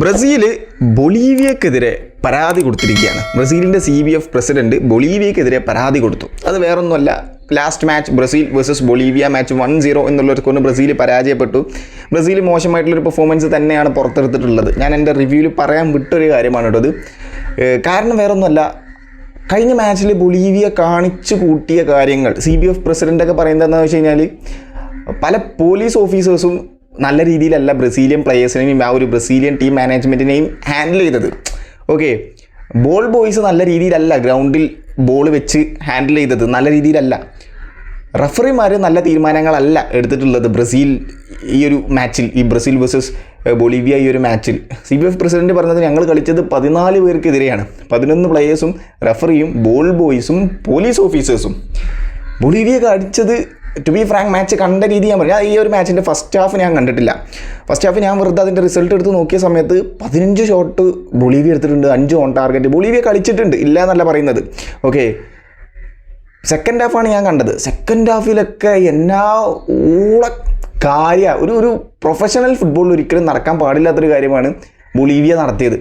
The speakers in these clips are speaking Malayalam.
ബ്രസീൽ ബൊളീവിയക്കെതിരെ പരാതി കൊടുത്തിരിക്കുകയാണ്. ബ്രസീലിന്റെ സി ബി എഫ് പ്രസിഡന്റ് ബൊളീവിയക്കെതിരെ പരാതി കൊടുത്തു. അത് വേറൊന്നുമല്ല. Last match Brazil versus Bolivia match one zero എന്നുള്ളവർക്ക് കൊണ്ട് ബ്രസീൽ പരാജയപ്പെട്ടു. ബ്രസീൽ മോശമായിട്ടുള്ളൊരു പെർഫോമൻസ് തന്നെയാണ് പുറത്തെടുത്തിട്ടുള്ളത്. ഞാൻ എന്റെ റിവ്യൂവിൽ പറയാൻ വിട്ടൊരു കാര്യമാണ് കേട്ടോ ഇത് ഏഹ് കാരണം വേറൊന്നുമല്ല. കഴിഞ്ഞ മാച്ചിൽ ബൊളീവിയ കാണിച്ചു കൂട്ടിയ കാര്യങ്ങൾ സി ബി എഫ് പ്രസിഡന്റൊക്കെ പറയുന്നത് വെച്ച് കഴിഞ്ഞാൽ പല പോലീസ് ഓഫീസേഴ്സും നല്ല രീതിയിലല്ല ബ്രസീലിയൻ പ്ലേയേഴ്സിനെയും ആ ഒരു ബ്രസീലിയൻ ടീം മാനേജ്മെന്റിനെയും ഹാൻഡിൽ ചെയ്തത്. ഓക്കെ ബോൾ ബോയ്സ് നല്ല രീതിയിലല്ല ഗ്രൗണ്ടിൽ ബോൾ വെച്ച് ഹാൻഡിൽ ചെയ്തത്. നല്ല രീതിയിലല്ല. റഫറിമാർ നല്ല തീരുമാനങ്ങളല്ല എടുത്തിട്ടുള്ളത് ബ്രസീൽ ഈ ഒരു മാച്ചിൽ ഈ ബ്രസീൽ വേഴ്സസ് ബൊളീവിയ ഈ ഒരു മാച്ചിൽ സി ബി എഫ് പ്രസിഡന്റ് പറഞ്ഞത് ഞങ്ങൾ കളിച്ചത് പതിനാല് പേർക്കെതിരെയാണ്. പതിനൊന്ന് പ്ലേയേഴ്സും റഫറിയും ബോൾ ബോയ്സും പോലീസ് ഓഫീസേഴ്സും ബൊളീവിയ അടിച്ചത് ടു ബി ഫ്രാങ്ക് മാച്ച് കണ്ട രീതി ഞാൻ പറഞ്ഞു ഈ ഒരു മാച്ചിന്റെ ഫസ്റ്റ് ഹാഫ് ഞാൻ കണ്ടിട്ടില്ല. ഫസ്റ്റ് ഹാഫ് ഞാൻ വെറുതെ അതിന്റെ റിസൾട്ട് എടുത്ത് നോക്കിയ സമയത്ത് പതിനഞ്ച് ഷോട്ട് ബൊളീവിയ എടുത്തിട്ടുണ്ട് അഞ്ച് ഓൺ ടാർഗറ്റ് ബൊളീവിയ കളിച്ചിട്ടുണ്ട് ഇല്ല എന്നല്ല പറയുന്നത് ഓക്കെ സെക്കൻഡ് ഹാഫാണ് ഞാൻ കണ്ടത്. സെക്കൻഡ് ഹാഫിലൊക്കെ എന്നാ ഊള കാര്യ. ഒരു ഒരു പ്രൊഫഷണൽ ഫുട്ബോളിൽ ഒരിക്കലും നടക്കാൻ പാടില്ലാത്തൊരു കാര്യമാണ് ബൊളീവിയ നടത്തിയത്.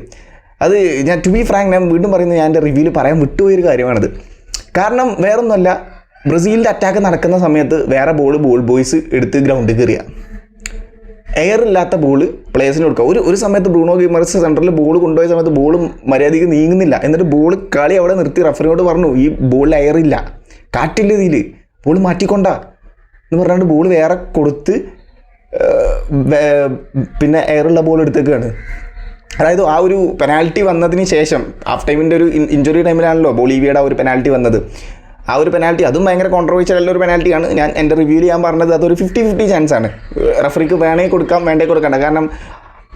അത് ഞാൻ ടു ബി ഫ്രാങ്ക് ഞാൻ വീണ്ടും പറയുന്നത് ഞാൻ എന്റെ റിവ്യൂവിൽ പറയാൻ വിട്ടുപോയൊരു കാര്യമാണത്. കാരണം വേറൊന്നുമല്ല ബ്രസീലിന്റെ അറ്റാക്ക് നടക്കുന്ന സമയത്ത് വേറെ ബോൾ ബോൾ ബോയ്സ് എടുത്ത് ഗ്രൗണ്ടിൽ കയറിയ എയർ ഇല്ലാത്ത ബോൾ പ്ലേയേഴ്സിന് കൊടുക്കുക ഒരു ഒരു സമയത്ത് ബ്രൂണോ ഗെയിമർസ് സെന്ററിൽ ബോൾ കൊണ്ടുപോയ സമയത്ത് ബോൾ മര്യാദയ്ക്ക് നീങ്ങുന്നില്ല. എന്നിട്ട് ബോൾ കളി അവിടെ നിർത്തി. റഫറിനോട് പറഞ്ഞു ഈ ബോളിൽ എയർ ഇല്ല. കാറ്റില്ല ഇതിൽ ബോൾ മാറ്റിക്കൊണ്ട. എന്ന് പറഞ്ഞുകൊണ്ട് ബോൾ വേറെ കൊടുത്ത് പിന്നെ എയറുള്ള ബോൾ എടുത്തേക്കാണ്. അതായത് ആ ഒരു പെനാൽറ്റി വന്നതിന് ശേഷം ഹാഫ് ടൈമിന്റെ ഒരു ഇഞ്ചുറി ടൈമിലാണല്ലോ ബൊളീവിയയുടെ ആ ഒരു പെനാൽറ്റി വന്നത്. ആ ഒരു പെനാൽറ്റി അതും ഭയങ്കര കോൺട്രവേഴ്ഷ്യൽ ഉള്ള ഒരു പെനാൽറ്റിയാണ് ഞാൻ എന്റെ റിവ്യൂവിൽ ഞാൻ പറഞ്ഞത് അതൊരു ഫിഫ്റ്റി ഫിഫ്റ്റി ചാൻസ് ആണ്. റഫറിക്ക് വേണേ കൊടുക്കാം വേണ്ടേ കൊടുക്കണ്ട. കാരണം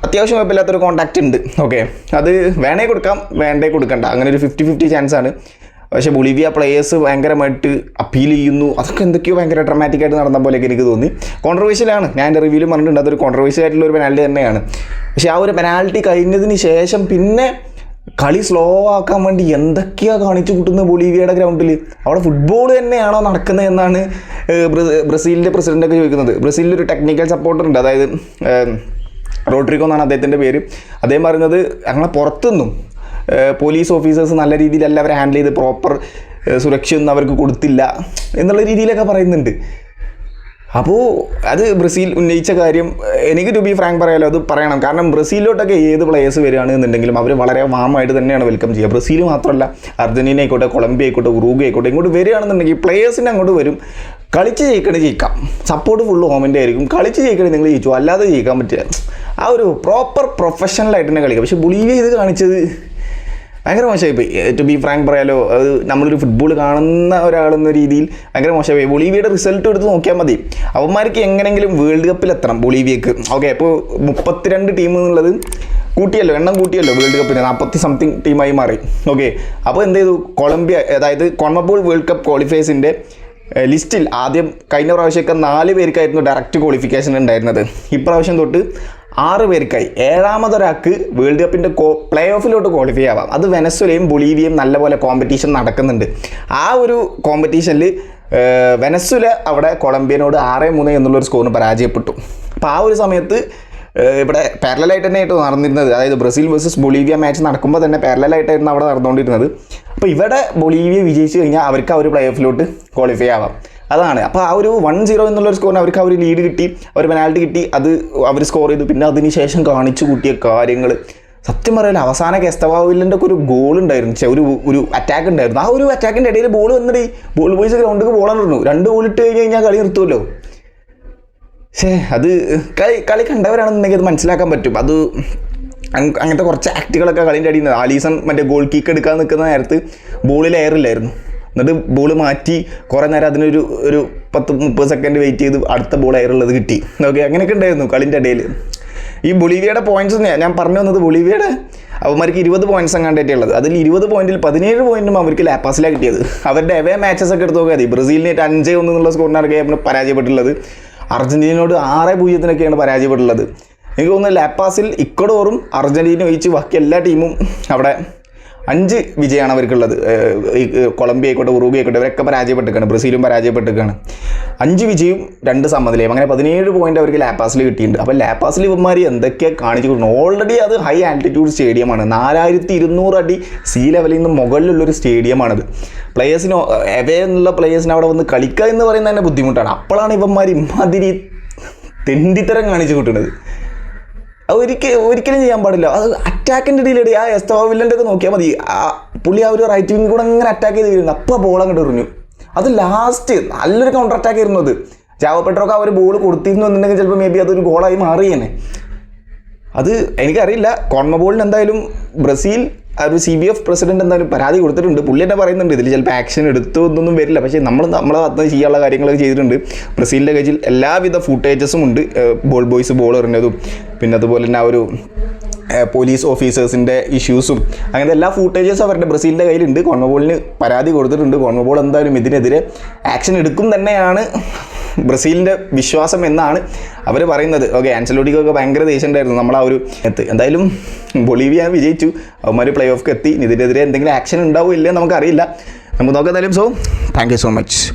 അത്യാവശ്യം കുഴപ്പമില്ലാത്തൊരു കോൺടാക്റ്റ് ഉണ്ട്. ഓക്കെ അത് വേണേ കൊടുക്കാം വേണ്ടേ കൊടുക്കണ്ട. അങ്ങനെ ഒരു ഫിഫ്റ്റി ഫിഫ്റ്റി ചാൻസ് ആണ്. പക്ഷേ ബൊളീവിയ പ്ലേയേഴ്സ് ഭയങ്കരമായിട്ട് അപ്പീൽ ചെയ്യുന്നു. അതൊക്കെ എന്തൊക്കെയോ ഭയങ്കര ഡ്രമാറ്റിക് ആയിട്ട് നടന്ന പോലെയൊക്കെ എനിക്ക് തോന്നി. കോൺട്രവേഴ്ഷ്യലാണ് ഞാൻ എന്റെ റിവ്യൂവിൽ പറഞ്ഞിട്ടുണ്ട്. അതൊരു കോൺട്രവേഴ്ഷ്യൽ ആയിട്ടുള്ള ഒരു പെനാൽറ്റി തന്നെയാണ്. പക്ഷേ ആ ഒരു പെനാൽറ്റി കഴിഞ്ഞതിന് ശേഷം പിന്നെ കളി സ്ലോ ആക്കാൻ വേണ്ടി എന്തൊക്കെയാ കാണിച്ചു കൂട്ടുന്നത് ബൊളീവിയയുടെ ഗ്രൗണ്ടിൽ അവിടെ ഫുട്ബോൾ തന്നെയാണോ നടക്കുന്നത് എന്നാണ് ബ്രസീലിന്റെ പ്രസിഡന്റൊക്കെ ചോദിക്കുന്നത്. ബ്രസീലിൽ ഒരു ടെക്നിക്കൽ സപ്പോർട്ടർ ഉണ്ട്. അതായത് റോഡ്രിഗോ എന്നാണ് അദ്ദേഹത്തിന്റെ പേര്. അദ്ദേഹം പറയുന്നത് ഞങ്ങളെ പുറത്തുനിന്നും പോലീസ് ഓഫീസേഴ്സ് നല്ല രീതിയിലല്ല അവരെ ഹാൻഡിൽ ചെയ്ത് പ്രോപ്പർ സുരക്ഷയൊന്നും അവർക്ക് കൊടുത്തില്ല എന്നുള്ള രീതിയിലൊക്കെ പറയുന്നുണ്ട്. അപ്പോൾ അത് ബ്രസീൽ ഉന്നയിച്ച കാര്യം എനിക്ക് ടു ബി ഫ്രാങ്ക് പറയാലോ അത് പറയണം. കാരണം ബ്രസീലിലോട്ടൊക്കെ ഏത് പ്ലേയേഴ്സ് വരികയാണ് എന്നുണ്ടെങ്കിലും അവർ വളരെ വാമായിട്ട് തന്നെയാണ് വെൽക്കം ചെയ്യുക. ബ്രസീൽ മാത്രമല്ല അർജന്റീന ആയിക്കോട്ടെ കൊളംബിയ ആയിക്കോട്ടെ ഉറൂഗ് ആയിക്കോട്ടെ ഇങ്ങോട്ട് വരികയാണെന്നുണ്ടെങ്കിൽ പ്ലേയേഴ്സിന്റെ അങ്ങോട്ട് വരും. കളിച്ച് ജയിക്കണേ ജയിക്കാം. സപ്പോർട്ട് ഫുള്ള് ഹോമിന്റെ ആയിരിക്കും. കളിച്ച് ജയിക്കണേ നിങ്ങൾ ജയിച്ചു? അല്ലാതെ ജയിക്കാൻ പറ്റില്ല. ആ ഒരു പ്രോപ്പർ പ്രൊഫഷണലായിട്ട് തന്നെ കളിക്കുക പക്ഷേ ബുളീവിയ ഇത് കാണിച്ചത് ഭയങ്കര മോശമായിപ്പോയി ടു ബി ഫ്രാങ്ക് പറയാലോ അത് നമ്മളൊരു ഫുട്ബോൾ കാണുന്ന ഒരാളെന്ന രീതിയിൽ ഭയങ്കര മോശമായി. ബൊളീവിയയുടെ റിസൾട്ട് എടുത്ത് നോക്കിയാൽ മതി. അവന്മാർക്ക് എങ്ങനെങ്കിലും വേൾഡ് കപ്പിൽ എത്തണം ബൊളീവിയക്ക്. ഓക്കെ അപ്പോൾ മുപ്പത്തിരണ്ട് ടീം എന്നുള്ളത് കൂട്ടിയല്ലോ എണ്ണം കൂട്ടിയല്ലോ വേൾഡ് കപ്പിന് നാൽപ്പത്തി സംതിങ് ടീമായി മാറി. ഓക്കെ അപ്പോൾ എന്ത് ചെയ്തു? കൊളംബിയ അതായത് കോൺമബോൾ വേൾഡ് കപ്പ് ക്വാളിഫയേഴ്സിന്റെ ലിസ്റ്റിൽ ആദ്യം കഴിഞ്ഞ പ്രാവശ്യമൊക്കെ നാല് പേർക്കായിരുന്നു ഡയറക്റ്റ് ക്വാളിഫിക്കേഷൻ ഉണ്ടായിരുന്നത്. ഇപ്രാവശ്യം തൊട്ട് ആറ് പേർക്കായി. ഏഴാമതൊരാൾക്ക് വേൾഡ് കപ്പിന്റെ കോ പ്ലേ ഓഫിലോട്ട് ക്വാളിഫൈ ആവാം. അത് വെനസ്വലയും ബൊളീവിയയും നല്ലപോലെ കോമ്പറ്റീഷൻ നടക്കുന്നുണ്ട്. ആ ഒരു കോമ്പറ്റീഷനിൽ വെനസ്വല അവിടെ കൊളംബിയനോട് ആറ് മൂന്ന് എന്നുള്ളൊരു സ്കോറിന് പരാജയപ്പെട്ടു. അപ്പോൾ ആ ഒരു സമയത്ത് ഇവിടെ പാരലായിട്ട് തന്നെ ആയിട്ട് നടന്നിരുന്നത്. അതായത് ബ്രസീൽ വേഴ്സസ് ബൊളീവിയ മാച്ച് നടക്കുമ്പോൾ തന്നെ പാരലായിട്ടായിരുന്നു അവിടെ നടന്നുകൊണ്ടിരുന്നത്. അപ്പോൾ ഇവിടെ ബൊളീവിയ വിജയിച്ചു കഴിഞ്ഞാൽ അവർക്ക് ആ ഒരു പ്ലേ ഓഫിലോട്ട് ക്വാളിഫൈ ആവാം. അതാണ്. അപ്പോൾ ആ ഒരു വൺ സീറോ എന്നുള്ളൊരു സ്കോറിന് അവർക്ക് ആ ഒരു ലീഡ് കിട്ടി അവർ പെനാൽറ്റി കിട്ടി അത് അവർ സ്കോർ ചെയ്തു. പിന്നെ അതിന് ശേഷം കാണിച്ചു കൂട്ടിയ കാര്യങ്ങൾ സത്യം പറയാൻ അവസാന കെസ്തവാവിലിന്റെ ഒക്കെ ഒരു ഗോൾ ഉണ്ടായിരുന്നു. ഒരു ഒരു അറ്റാക്ക് ഉണ്ടായിരുന്നു. ആ ഒരു അറ്റാക്കിന്റെ ഇടയിൽ ബോൾ വന്നിട്ട് ബോൾ ബോയ്സ് ഗ്രൗണ്ടിൽ ബോൾ ഇടുന്നു രണ്ട് ബോൾ ഇട്ട് കഴിഞ്ഞ് കഴിഞ്ഞാൽ കളി നിർത്തുമല്ലോ പക്ഷേ അത് കളി കളി കണ്ടവരാണെന്നുണ്ടെങ്കിൽ അത് മനസ്സിലാക്കാൻ പറ്റും. അത് അങ് അങ്ങനത്തെ കുറച്ച് ആക്റ്റുകളൊക്കെ കളിന്റെ അടിയിൽ നിന്ന് ആലീസൺ മറ്റേ ഗോൾ കീക്ക് എടുക്കാൻ നിൽക്കുന്ന നേരത്ത് ബോളിൽ എയറില്ലായിരുന്നു എന്നിട്ട് ബോൾ മാറ്റി കുറേ നേരം അതിനൊരു ഒരു പത്ത് മുപ്പത് സെക്കൻഡ് വെയിറ്റ് ചെയ്ത് അടുത്ത ബോൾ എയറുള്ളത് കിട്ടി. ഓക്കെ അങ്ങനെയൊക്കെ ഉണ്ടായിരുന്നു കളിന്റെ ഇടയിൽ. ഈ ബൊളീവിയയുടെ പോയിന്റ്സ് ഞാൻ പറഞ്ഞു വന്നത് ബൊളീവിയയുടെ അവന്മാർക്ക് ഇരുപത് പോയിന്റ്സ് എങ്ങാണ്ടായിട്ടേ ഉള്ളത്. അതിൽ ഇരുപത് പോയിന്റിൽ പതിനേഴ് പോയിന്റും അവർക്ക് ലാപ്പാസിലാണ് കിട്ടിയത്. അവരുടെ എവേ മാച്ചസ് ഒക്കെ എടുത്ത് നോക്കിയാൽ മതി ബ്രസീലിനായിട്ട് അഞ്ച് ഒന്ന് എന്നുള്ള സ്കോറിനാണ് പരാജയപ്പെട്ടിട്ടുള്ളത്. അർജന്റീനയോട് ആറ് പൂജ്യത്തിനൊക്കെയാണ് പരാജയപ്പെട്ടുള്ളത് എനിക്ക് തോന്നുന്നു ലാപ്പാസിൽ ഇക്കഡോറും അർജന്റീന ഒഴിച്ച് ബാക്കി എല്ലാ ടീമും അവിടെ അഞ്ച് വിജയമാണ് അവർക്കുള്ളത്. ഈ കൊളംബിയ ആയിക്കോട്ടെ ആയിക്കോട്ടെ ഇവരൊക്കെ പരാജയപ്പെട്ടിരിക്കുകയാണ് ബ്രസീലും പരാജയപ്പെട്ടിരിക്കുകയാണ്. അഞ്ച് വിജയവും രണ്ട് സമനിലയും അങ്ങനെ പതിനേഴ് പോയിന്റ് അവർക്ക് ലാപ്പാസിൽ കിട്ടിയിട്ടുണ്ട്. അപ്പോൾ ലാപ്പാസിൽ ഇവന്മാർ എന്തൊക്കെയാണ് കാണിച്ചു കൊടുക്കുന്നത് ഓൾറെഡി അത് ഹൈ ആൾട്ടിറ്റ്യൂഡ് സ്റ്റേഡിയമാണ് നാലായിരത്തി ഇരുന്നൂറ് അടി സീ ലെവലിൽ നിന്ന് മുകളിലുള്ളൊരു സ്റ്റേഡിയമാണത് പ്ലേയേഴ്സിന് എവേ എന്നുള്ള പ്ലേയേഴ്സിന് അവിടെ വന്ന് കളിക്കുക എന്ന് പറയുന്നത് തന്നെ ബുദ്ധിമുട്ടാണ്. അപ്പോഴാണ് ഇവന്മാർ ഇമാതിരി തെണ്ടിത്തരം കാണിച്ചു കൂട്ടുന്നത് ഒരിക്കലും ഒരിക്കലും ചെയ്യാൻ പാടില്ല. അത് അറ്റാക്കിന്റെ ഇടയിലടി ആ എസ്തോവില്ലന്റെ ഒക്കെ നോക്കിയാൽ മതി. പുള്ളി ആ ഒരു റൈറ്റ് വിങ് കൂടെ അങ്ങനെ അറ്റാക്ക് ചെയ്ത് വരുന്നു അപ്പോൾ ബോൾ അങ്ങോട്ട് എറിഞ്ഞു. അത് ലാസ്റ്റ് നല്ലൊരു കൗണ്ടർ അറ്റാക്ക് ആയിരുന്നു അത്. ജാവപ്പെട്ടൊക്കെ ആ അവർ ബോൾ കൊടുത്തിരുന്നു എന്നുണ്ടെങ്കിൽ ചിലപ്പോൾ മേ ബി അതൊരു ഗോളായി മാറിയേനെ അത് എനിക്കറിയില്ല. കോൺമബോളിന് എന്തായാലും ബ്രസീൽ ഒരു സി ബി എഫ് പ്രസിഡന്റ് എന്നൊരു പരാതി കൊടുത്തിട്ടുണ്ട്. പുള്ളി തന്നെ പറയുന്നുണ്ട് ഇതിൽ ചിലപ്പോൾ ആക്ഷൻ എടുത്തു എന്നൊന്നും വരില്ല. പക്ഷേ നമ്മൾ നമ്മളെ ഭാഗത്ത് ചെയ്യാനുള്ള കാര്യങ്ങളൊക്കെ ചെയ്തിട്ടുണ്ട്. ബ്രസീലിന്റെ കയ്യിൽ എല്ലാവിധ ഫുട്ടേജസും ഉണ്ട്. ബോൾ ബോയ്സ് ബോൾ എറിഞ്ഞതും പിന്നെ അതുപോലെ തന്നെ ആ ഒരു പോലീസ് ഓഫീസേഴ്സിന്റെ ഇഷ്യൂസും അങ്ങനത്തെ എല്ലാ ഫൂട്ടേജസും അവരുടെ ബ്രസീലിന്റെ കയ്യിലുണ്ട്. കോൺമബോളിന് പരാതി കൊടുത്തിട്ടുണ്ട്. കോൺമബോൾ എന്തായാലും ഇതിനെതിരെ ആക്ഷൻ എടുക്കും തന്നെയാണ് ബ്രസീലിന്റെ വിശ്വാസം എന്നാണ് അവർ പറയുന്നത്. ഓക്കെ ആൻസലോട്ടിക്കൊക്കെ ഭയങ്കര ദേഷ്യം ഉണ്ടായിരുന്നു നമ്മൾ ആ ഒരു എത്ത് എന്തായാലും ബൊളീവിയ വിജയിച്ചു. അവന്മാർ പ്ലേ ഓഫ് എത്തി. ഇതിനെതിരെ എന്തെങ്കിലും ആക്ഷൻ ഉണ്ടാവില്ല നമുക്കറിയില്ല. നമുക്ക് നോക്കാം എന്തായാലും. So thank so much